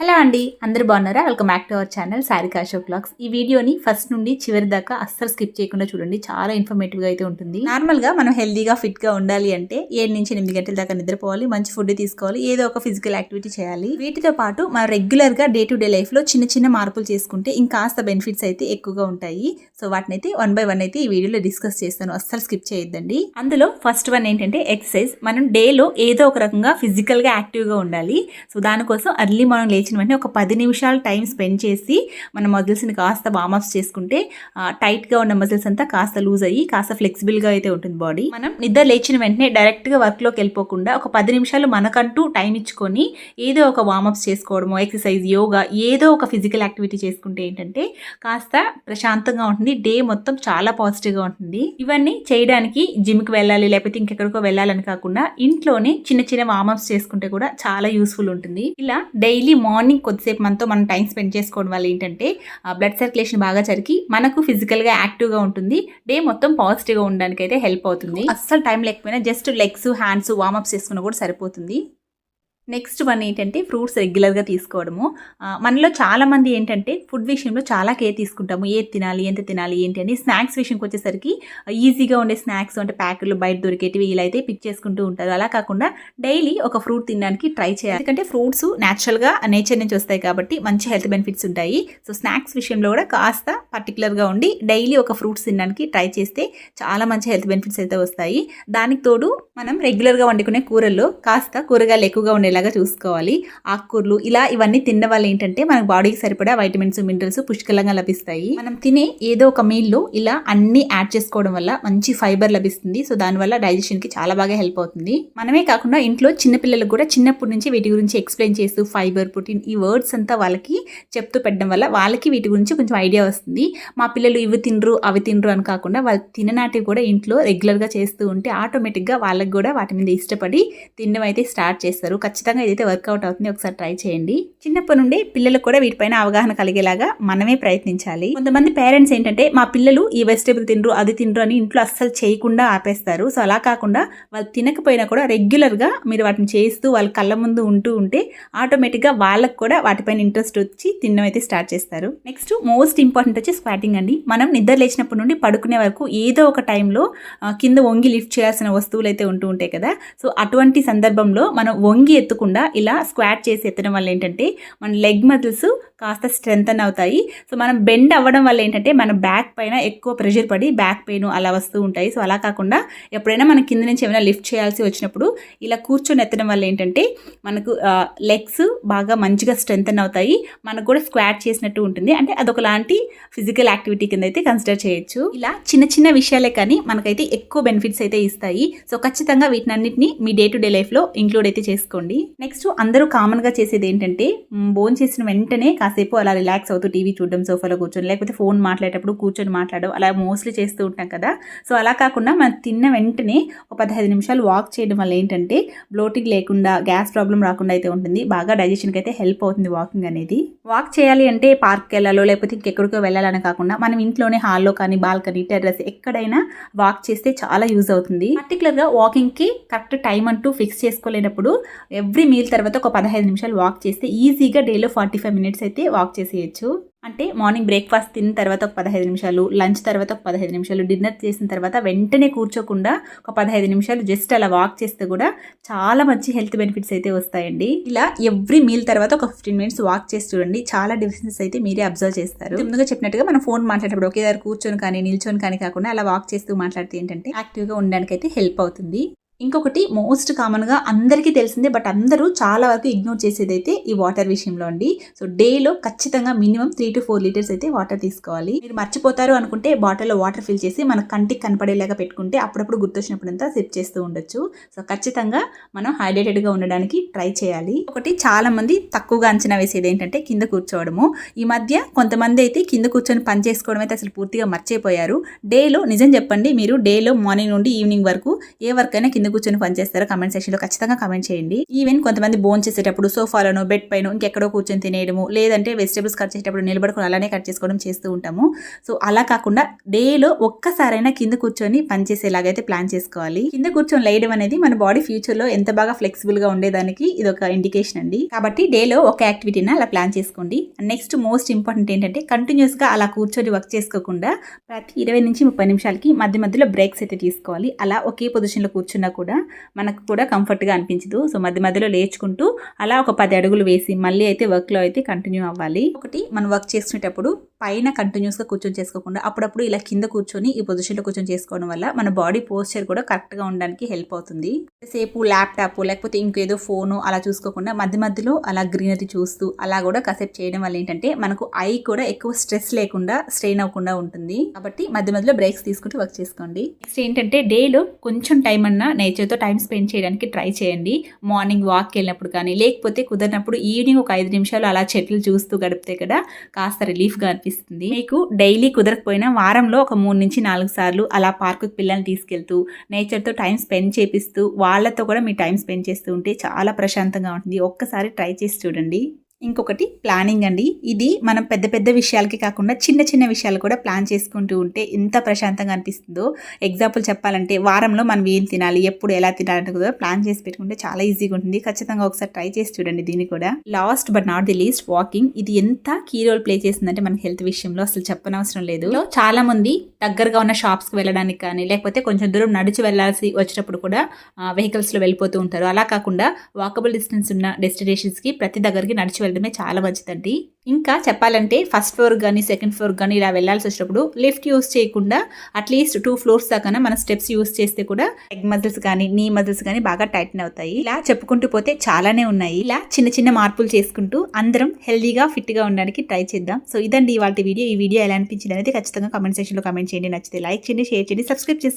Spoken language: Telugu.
హలో అండి అందరు బాగున్నారా? Welcome back to our channel Sarika Ashok blogs ఈ వీడియోని ఫస్ట్ నుండి చివరి దాకా అస్సలు స్కిప్ చేయకుండా చూడండి చాలా ఇన్ఫర్మేటివ్గా అయితే ఉంటుంది. నార్మల్గా మనం హెల్దీగా ఫిట్గా ఉండాలి అంటే ఏడు నుంచి ఎనిమిది గంటల దాకా నిద్రపోవాలి మంచి ఫుడ్ తీసుకోవాలి ఏదో ఒక ఫిజికల్ యాక్టివిటీ చేయాలి. వీటితో పాటు మనం రెగ్యులర్గా డే టు డే లైఫ్లో చిన్న చిన్న మార్పులు చేసుకుంటే ఇంకాస్త బెనిఫిట్స్ అయితే ఎక్కువగా ఉంటాయి. సో వాటిని అయితే వన్ బై వన్ అయితే ఈ వీడియోలో డిస్కస్ చేస్తాను అస్సలు స్కిప్ చేయొద్దండి. అందులో ఫస్ట్ వన్ ఏంటంటే ఎక్సర్సైజ్ మనం డేలో ఏదో ఒక రకంగా ఫిజికల్గా యాక్టివ్గా ఉండాలి. సో దానికోసం అర్లీ మనం లేచిన వెంటనే ఒక పది నిమిషాలు టైం స్పెండ్ చేసి మన మజిల్స్ని కాస్త వామప్స్ చేసుకుంటే టైట్గా గా ఉన్న మజిల్స్ అంతా కాస్త లూజ్ అయ్యి కాస్త ఫ్లెక్సిబుల్గా గా అయితే ఉంటుంది బాడీ మనం నిద్ర లేచిన వెంటనే డైరెక్ట్గా గా వర్క్లోకి వెళ్ళిపోకుండా ఒక పది నిమిషాలు మనకంటూ టైం ఇచ్చుకొని ఏదో ఒక వామప్స్ చేసుకోవడము ఎక్సర్సైజ్ యోగా ఏదో ఒక ఫిజికల్ యాక్టివిటీ చేసుకుంటే ఏంటంటే కాస్త ప్రశాంతంగా ఉంటుంది డే మొత్తం చాలా పాజిటివ్గా ఉంటుంది. ఇవన్నీ చేయడానికి జిమ్కి వెళ్ళాలి లేకపోతే ఇంకెక్కడికో వెళ్ళాలని కాకుండా ఇంట్లోనే చిన్న చిన్న వామప్స్ చేసుకుంటే కూడా చాలా యూస్ఫుల్ ఉంటుంది. ఇలా డైలీ మార్నింగ్ మార్నింగ్ కొద్దిసేపు మనతో మనం టైం స్పెండ్ చేసుకోవడం వల్ల ఏంటంటే బ్లడ్ సర్క్యులేషన్ బాగా జరిగి మనకు ఫిజికల్గా యాక్టివ్గా ఉంటుంది. డే మొత్తం పాజిటివ్గా ఉండడానికి అయితే హెల్ప్ అవుతుంది. అస్సలు టైం లేకపోయినా జస్ట్ లెగ్స్ హ్యాండ్స్ వార్మప్ చేసుకున్నా కూడా సరిపోతుంది. నెక్స్ట్ వన్ ఏంటంటే ఫ్రూట్స్ రెగ్యులర్గా తీసుకోవడము. మనలో చాలా మంది ఏంటంటే ఫుడ్ విషయంలో చాలా కేర్ తీసుకుంటాము. ఏది తినాలి ఎంత తినాలి ఏంటి అని స్నాక్స్ విషయంకి వచ్చేసరికి ఈజీగా ఉండే స్నాక్స్ అంటే ప్యాకెట్లు బయట దొరికేటివి ఇలా అయితే పిక్ చేసుకుంటూ ఉంటారు. అలా కాకుండా డైలీ ఒక ఫ్రూట్ తినడానికి ట్రై చేయాలి. ఎందుకంటే ఫ్రూట్స్ న్యాచురల్గా నేచర్ నుంచి వస్తాయి కాబట్టి మంచి హెల్త్ బెనిఫిట్స్ ఉంటాయి. సో స్నాక్స్ విషయంలో కూడా కాస్త పర్టికులర్గా ఉండి డైలీ ఒక ఫ్రూట్స్ తినడానికి ట్రై చేస్తే చాలా మంచి హెల్త్ బెనిఫిట్స్ అయితే వస్తాయి. దానికి తోడు మనం రెగ్యులర్గా వండుకునే కూరల్లో కాస్త కూరగాయలు ఎక్కువగా ఉండేలాగా చూసుకోవాలి. ఆకుకూరలు ఇలా ఇవన్నీ తిన్న వల్ల ఏంటంటే మన బాడీకి సరిపడా వైటమిన్స్ మినరల్స్ పుష్కలంగా లభిస్తాయి. మనం తినే ఏదో ఒక మీల్లో ఇలా అన్ని యాడ్ చేసుకోవడం వల్ల మంచి ఫైబర్ లభిస్తుంది. సో దానివల్ల డైజెషన్కి చాలా బాగా హెల్ప్ అవుతుంది. మనమే కాకుండా ఇంట్లో చిన్నపిల్లలకు కూడా చిన్నప్పటి నుంచి వీటి గురించి ఎక్స్ప్లెయిన్ చేస్తూ ఫైబర్ ప్రోటీన్ ఈ వర్డ్స్ అంతా వాళ్ళకి చెప్తూ పెట్టడం వల్ల వాళ్ళకి వీటి గురించి కొంచెం ఐడియా వస్తుంది. మా పిల్లలు ఇవి తినరు అవి తినరు అని కాకుండా వాళ్ళు తిననాటివి కూడా ఇంట్లో రెగ్యులర్గా చేస్తూ ఉంటే ఆటోమేటిక్గా వాళ్ళకి కూడా వాటి మీద ఇష్టపడి తినడం అయితే స్టార్ట్ చేస్తారు. ఖచ్చితంగా ఇదైతే వర్కౌట్ అవుతుంది ఒకసారి ట్రై చేయండి. చిన్నప్పటి నుండి పిల్లలకు కూడా వీటిపైన అవగాహన కలిగేలాగా మనమే ప్రయత్నించాలి. కొంతమంది పేరెంట్స్ ఏంటంటే మా పిల్లలు ఈ వెజిటేబుల్ తినరు అది తినరు అని ఇంట్లో అస్సలు చేయకుండా ఆపేస్తారు. సో అలా కాకుండా వాళ్ళు తినకపోయినా కూడా రెగ్యులర్గా మీరు వాటిని చేస్తూ వాళ్ళ కళ్ళ ముందు ఉంటూ ఉంటే ఆటోమేటిక్గా వాళ్ళకు కూడా వాటిపైన ఇంట్రెస్ట్ వచ్చి తినడం అయితే స్టార్ట్ చేస్తారు. నెక్స్ట్ మోస్ట్ ఇంపార్టెంట్ వచ్చి స్క్వాటింగ్ అండి. మనం నిద్ర లేచినప్పటి నుండి పడుకునే వరకు ఏదో ఒక టైంలో కింద వంగి లిఫ్ట్ చేయాల్సిన వస్తువులు అయితే ఉంటూ ఉంటాయి కదా. సో అటువంటి సందర్భంలో మనం వంగి ఎత్తకుండా ఇలా స్క్వాట్ చేసి ఎత్తడం వల్ల ఏంటంటే మన లెగ్ మజిల్స్ కాస్త స్ట్రెంగ్తన్ అవుతాయి. సో మనం బెండ్ అవ్వడం వల్ల ఏంటంటే మన బ్యాక్ పైన ఎక్కువ ప్రెషర్ పడి బ్యాక్ పెయిన్ అలా వస్తూ ఉంటాయి. సో అలా కాకుండా ఎప్పుడైనా మనం కింద నుంచి ఏమైనా లిఫ్ట్ చేయాల్సి వచ్చినప్పుడు ఇలా కూర్చొని ఎత్తడం వల్ల ఏంటంటే మనకు లెగ్స్ బాగా మంచిగా స్ట్రెంగ్తన్ అవుతాయి. మనకు కూడా స్క్వాట్ చేసినట్టు ఉంటుంది. అంటే అదొకలాంటి ఫిజికల్ యాక్టివిటీ కింద అయితే కన్సిడర్ చేయొచ్చు. ఇలా చిన్న చిన్న విషయాలే కానీ మనకైతే ఎక్కువ బెనిఫిట్స్ అయితే ఇస్తాయి. సో ఖచ్చితంగా వీటినన్నింటినీ మీ డే టు డే లైఫ్లో ఇంక్లూడ్ అయితే చేసుకోండి. నెక్స్ట్ అందరూ కామన్గా చేసేది ఏంటంటే బోన్ చేసిన వెంటనే కాసేపు అలా రిలాక్స్ అవుతూ టీవీ చూడడం సోఫాలో కూర్చొని లేకపోతే ఫోన్ మాట్లాడేటప్పుడు కూర్చొని మాట్లాడడం అలా మోస్ట్లీ చేస్తూ ఉంటాం కదా. సో అలా కాకుండా మనం తిన్న వెంటనే ఒక పదహైదు నిమిషాలు వాక్ చేయడం వల్ల ఏంటంటే బ్లోటింగ్ లేకుండా గ్యాస్ ప్రాబ్లం రాకుండా అయితే ఉంటుంది. బాగా డైజెషన్కి అయితే హెల్ప్ అవుతుంది వాకింగ్ అనేది. వాక్ చేయాలి అంటే పార్క్ వెళ్ళాలో లేకపోతే ఇంకెక్కడికో వెళ్ళాలని కాకుండా మనం ఇంట్లోనే హాల్లో కానీ బాల్కనీ టెర్రస్ ఎక్కడైనా వాక్ చేస్తే చాలా యూజ్ అవుతుంది. పర్టికులర్గా వాకింగ్కి కరెక్ట్ టైం అంటూ ఫిక్స్ చేసుకోలేనప్పుడు ఎవ్రీ మీల్ తర్వాత ఒక పదహైదు నిమిషాలు వాక్ చేస్తే ఈజీగా డేలో ఫార్టీ ఫైవ్ మినిట్స్ అయితే అయితే వాక్ చేసేయచ్చు. అంటే మార్నింగ్ బ్రేక్ఫాస్ట్ తిన్న తర్వాత ఒక పదహైదు నిమిషాలు లంచ్ తర్వాత ఒక పదహైదు నిమిషాలు డిన్నర్ చేసిన తర్వాత వెంటనే కూర్చోకుండా ఒక పదహైదు నిమిషాలు జస్ట్ అలా వాక్ చేస్తే కూడా చాలా మంచి హెల్త్ బెనిఫిట్స్ అయితే వస్తాయండి. ఇలా ఎవ్రీ మీల్ తర్వాత ఒక ఫిఫ్టీన్ మినిట్స్ వాక్ చేసి చూడండి. చాలా డిఫరెన్సెస్ అయితే మీరే అబ్జర్వ్ చేస్తారు. ముందుగా చెప్పినట్టుగా మనం ఫోన్ మాట్లాడేటప్పుడు ఒకే దగ్గర కూర్చొని కానీ నిల్చొని కానీ కాకుండా అలా వాక్ చేస్తూ మాట్లాడితే ఏంటంటే యాక్టివ్గా ఉండడానికి అయితే హెల్ప్ అవుతుంది. ఇంకొకటి మోస్ట్ కామన్గా అందరికీ తెలిసిందే బట్ అందరూ చాలా వరకు ఇగ్నోర్ చేసేదైతే ఈ వాటర్ విషయంలో అండి. సో డేలో ఖచ్చితంగా minimum three to four litres అయితే వాటర్ తీసుకోవాలి. మీరు మర్చిపోతారు అనుకుంటే బాటిల్లో వాటర్ ఫిల్ చేసి మన కంటికి కనపడేలాగా పెట్టుకుంటే అప్పుడప్పుడు గుర్తొచ్చినప్పుడంతా సిప్ చేస్తూ ఉండొచ్చు. సో ఖచ్చితంగా మనం హైడ్రేటెడ్గా ఉండడానికి ట్రై చేయాలి. ఒకటి చాలామంది తక్కువగా అంచనా వేసేది ఏంటంటే కింద కూర్చోవడము. ఈ మధ్య కొంతమంది అయితే కింద కూర్చొని పని చేసుకోవడం అయితే అసలు పూర్తిగా మర్చిపోయారు. డేలో నిజం చెప్పండి మీరు డేలో మార్నింగ్ నుండి ఈవినింగ్ వరకు ఏ వర్క్ అయినా కింద కింద కూర్చొని పని చేస్తారో కమెంట్ సెక్షన్లో ఖచ్చితంగా కమెంట్ చేయండి. ఈవెన్ కొంతమంది బోన్ చేసేటప్పుడు సోఫాలను బెడ్ పైన ఇంకెక్కడో కూర్చొని తినేయడము లేదంటే వెజిటేబుల్స్ కట్ చేసేటప్పుడు నిలబడుకొని అలానే కట్ చేసుకోవడం చేస్తూ ఉంటాము. సో అలా కాకుండా డేలో ఒక్కసారైనా కింద కూర్చొని పనిచేసేలాగైతే ప్లాన్ చేసుకోవాలి. కింద కూర్చొని లేయడం అనేది మన బాడీ ఫ్యూచర్లో ఎంత బాగా ఫ్లెక్సిబుల్గా ఉండేదానికి ఇది ఒక ఇండికేషన్ అండి. కాబట్టి డేలో ఒక యాక్టివిటీని అలా ప్లాన్ చేసుకోండి. నెక్స్ట్ మోస్ట్ ఇంపార్టెంట్ ఏంటంటే కంటిన్యూస్గా అలా కూర్చొని వర్క్ చేసుకోకుండా ప్రతి ఇరవై నుంచి ముప్పై నిమిషాలకి మధ్య మధ్యలో బ్రేక్స్ అయితే తీసుకోవాలి. అలా ఒకే పొజిషన్లో కూర్చున్నా కూడా మనకు కూడా కంఫర్ట్గా అనిపించదు. సో మధ్య మధ్యలో లేచుకుంటూ అలా ఒక పది అడుగులు వేసి మళ్ళీ అయితే వర్క్లో అయితే కంటిన్యూ అవ్వాలి. ఒకటి మనం వర్క్ చేసుకునేటప్పుడు పైన కంటిన్యూస్గా కూర్చొని చేసుకోకుండా అప్పుడప్పుడు ఇలా కింద కూర్చొని ఈ పొజిషన్లో కూర్చొని చేసుకోవడం వల్ల మన బాడీ పోస్చర్ కూడా కరెక్ట్గా ఉండడానికి హెల్ప్ అవుతుంది. సేపు ల్యాప్టాప్ లేకపోతే ఇంకేదో ఫోను అలా చూసుకోకుండా మధ్య మధ్యలో అలా గ్రీనరీ చూస్తూ అలా కూడా కాసేపు చేయడం వల్ల ఏంటంటే మనకు ఐ కూడా ఎక్కువ స్ట్రెస్ లేకుండా స్ట్రెయిన్ అవ్వకుండా ఉంటుంది. కాబట్టి మధ్య మధ్యలో బ్రేక్స్ తీసుకుంటూ వర్క్ చేసుకోండి. నెక్స్ట్ ఏంటంటే డేలో కొంచెం టైం అన్నా నేచర్తో టైం స్పెండ్ చేయడానికి ట్రై చేయండి. మార్నింగ్ వాక్ వెళ్ళినప్పుడు కానీ లేకపోతే కుదిరినప్పుడు ఈవినింగ్ ఒక ఐదు నిమిషాలు అలా చెట్లు చూస్తూ గడిపితే కదా కాస్త రిలీఫ్గా అనిపిస్తుంది. మీకు డైలీ కుదరకపోయినా వారంలో ఒక మూడు నుంచి నాలుగు సార్లు అలా పార్కుకి పిల్లల్ని తీసుకెళ్తూ నేచర్తో టైం స్పెండ్ చేపిస్తూ వాళ్ళతో కూడా మీ టైం స్పెండ్ చేస్తూ ఉంటే చాలా ప్రశాంతంగా ఉంటుంది. ఒక్కసారి ట్రై చేసి చూడండి. ఇంకొకటి ప్లానింగ్ అండి. ఇది మనం పెద్ద పెద్ద విషయాలకి కాకుండా చిన్న చిన్న విషయాలు కూడా ప్లాన్ చేసుకుంటూ ఉంటే ఎంత ప్రశాంతంగా అనిపిస్తుందో. ఎగ్జాంపుల్ చెప్పాలంటే వారంలో మనం ఏం తినాలి ఎప్పుడు ఎలా తినాలి కూడా ప్లాన్ చేసి పెట్టుకుంటే చాలా ఈజీగా ఉంటుంది. ఖచ్చితంగా ఒకసారి ట్రై చేసి చూడండి దీన్ని కూడా. Last but not the least walking ఇది ఎంత కీ రోల్ ప్లే చేస్తుందంటే మన హెల్త్ విషయంలో అసలు చెప్పనవసరం లేదు. చాలా మంది దగ్గరగా ఉన్న షాప్స్కి వెళ్ళడానికి కానీ లేకపోతే కొంచెం దూరం నడిచి వెళ్ళాల్సి వచ్చినప్పుడు కూడా వెహికల్స్లో వెళ్ళిపోతూ ఉంటారు. అలా కాకుండా వాకబుల్ డిస్టెన్స్ ఉన్న డెస్టినేషన్స్కి ప్రతి దగ్గరికి నడిచి వెళ్ళడమే చాలా మంచిదండి. ఇంకా చెప్పాలంటే ఫస్ట్ ఫ్లోర్ కానీ సెకండ్ ఫ్లోర్ కానీ ఇలా వెళ్ళాల్సి వచ్చినప్పుడు లిఫ్ట్ యూస్ చేయకుండా అట్లీస్ట్ టూ ఫ్లోర్స్ దాకా మన స్టెప్స్ యూస్ చేస్తే కూడా లెగ్ మజిల్స్ కానీ నీ మజిల్స్ కానీ బాగా టైట్న్ అవుతాయి. ఇలా చెప్పుకుంటూ పోతే చాలానే ఉన్నాయి. ఇలా చిన్న చిన్న మార్పులు చేసుకుంటూ అందరం హెల్దీగా ఫిట్గా ఉండడానికి ట్రై చేద్దాం. సో ఇదండి ఇవాళ వీడియో. ఈ వీడియో ఎలా అనిపించింది అనేది ఖచ్చితంగా కమెంట్ సెక్షన్లో కమెంట్ చేయండి. నచ్చితే లైక్ చేయండి షేర్ చేయండి సబ్స్క్రైబ్ చేసుకోండి